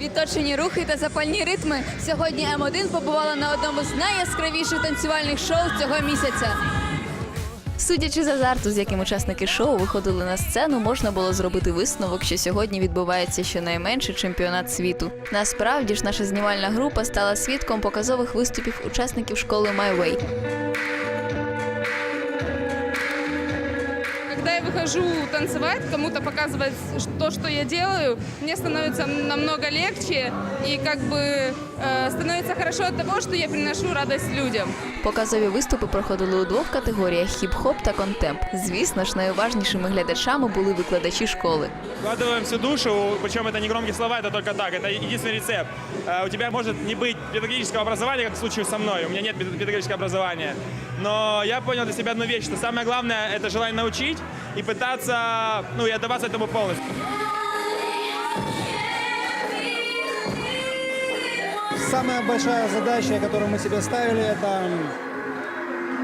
Відточені рухи та запальні ритми. Сьогодні М1 побувала на одному з найяскравіших танцювальних шоу цього місяця. Судячи з азарту, з яким учасники шоу виходили на сцену, можна було зробити висновок, що сьогодні відбувається щонайменше чемпіонат світу. Насправді ж наша знімальна група стала свідком показових виступів учасників школи My Когда я выхожу танцевать, кому-то показывать то, что я делаю, мне становится намного легче и как бы э, становится хорошо от того, что я приношу радость людям. Показові виступи проходили у двох категоріях хіп-хоп та контемп. Звісно ж, найуважнішими глядачами були викладачі школи. Вкладываем всю душу, причем это не громкие слова, это только так, это единственный рецепт. Э, У тебя может не быть педагогического образования, как в случае со мной, у меня нет пед- педагогического образования, но я понял для себя одну вещь, что самое главное это желание научить и пытаться, ну и отдаваться этому полностью. Самая большая задача, которую мы себе ставили, это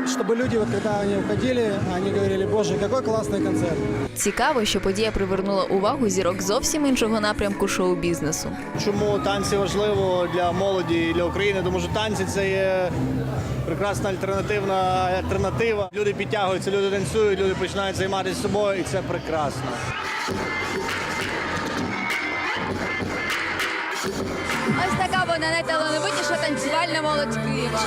чтобы люди, вот когда они уходили, они говорили, боже, какой классный концерт. Цікаво, що подія привернула увагу зірок зовсім іншого напрямку шоу-бізнесу. Чому танці важливо для молоді і для України? Тому що танці це є прекрасна альтернативна альтернатива. Люди підтягуються, люди танцюють, люди починають займатися собою, і це прекрасно. Ось така вона найталановитіша танцювальна молодь Києва.